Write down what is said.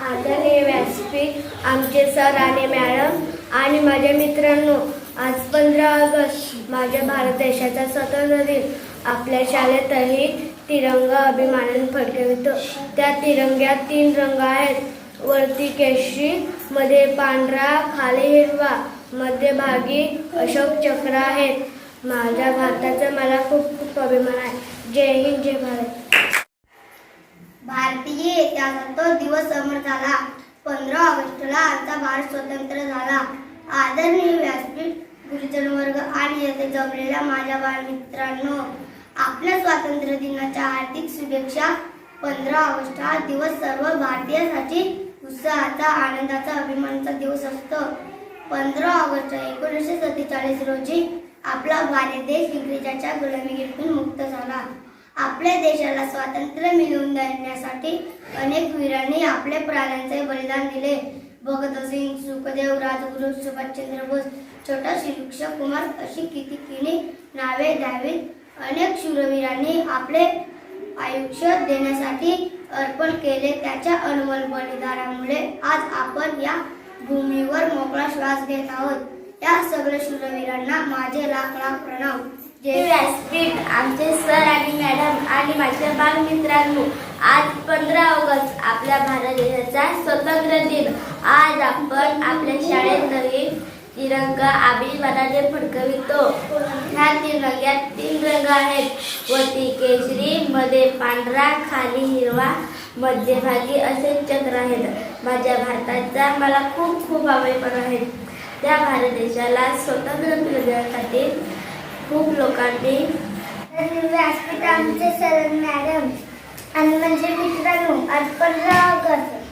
आदरणीय व्यासपीठ आमचे सर आणि मॅडम आणि माझ्या मित्रांनो आज पंधरा ऑगस्ट माझ्या भारत देशाचा स्वतंत्र दिन. आपल्या शाळेतही तिरंगा अभिमानाने फडकवितो. त्या तिरंग्यात तीन रंग आहेत. वरती केशरी मध्ये पांढरा खाली हिरवा मध्यभागी अशोक चक्र आहेत. माझ्या भारताचा मला खूप खूप अभिमान आहे. जय हिंद जय भारत. भारतीय तो दिवस अमर झाला. पंधरा ऑगस्टला आमचा भारत स्वतंत्र झाला. आदरणीय व्यासपीठ गुरुजन वर्ग आणि येथे जमलेल्या माझ्या बालमित्रांनो आपल्या स्वातंत्र्य दिनाच्या हार्दिक शुभेच्छा. पंधरा ऑगस्ट हा दिवस सर्व भारतीयांसाठी उत्साहाचा आनंदाचा अभिमानाचा दिवस असतो. पंधरा ऑगस्ट एकोणीसशे सत्तेचाळीस रोजी आपला भारत देश इंग्रजाच्या गुलामीगिरीतून मुक्त झाला. आपल्या देशाला स्वातंत्र्य मिळवून देण्यासाठी अनेक वीरांनी आपल्या प्राण्यांचे बलिदान दिले. भगतसिंग सुखदेव राजगुरू सुभाषचंद्र बोस छोटा श्रीकृष्ण कुमार अशी कितीकिनी नावे द्यावीत. अनेक शूरवीरांनी आपले आयुष्य देण्यासाठी अर्पण केले. त्याच्या अनमोल बलिदानामुळे आज आपण या भूमीवर मोकळा श्वास घेत आहोत. त्या सगळ्या शूरवीरांना माझे लाख लाख प्रणाम. जे व्यासपीठ आमचे सर आणि मॅडम आणि माझ्या बालमित्रांनो आज पंधरा ऑगस्ट आपल्या भारत देशाचा स्वतंत्र दिन. आज आपण आपल्या शाळेत नवीन तिरंगा अभिमानाने फडकवितो. ह्या तिरंग्यात तीन रंग आहेत. वरती केशरी मध्ये पांढरा खाली हिरवा मध्यभागी असे चक्र आहेत. माझ्या भारताचा मला खूप खूप अभिमान आहे. त्या भारत देशाला स्वतंत्र मिळण्यासाठी खूप लोकांनी. व्यासपीठ आमचे सर मॅडम आणि म्हणजे मित्रांनो आज पंधरा ऑगस्ट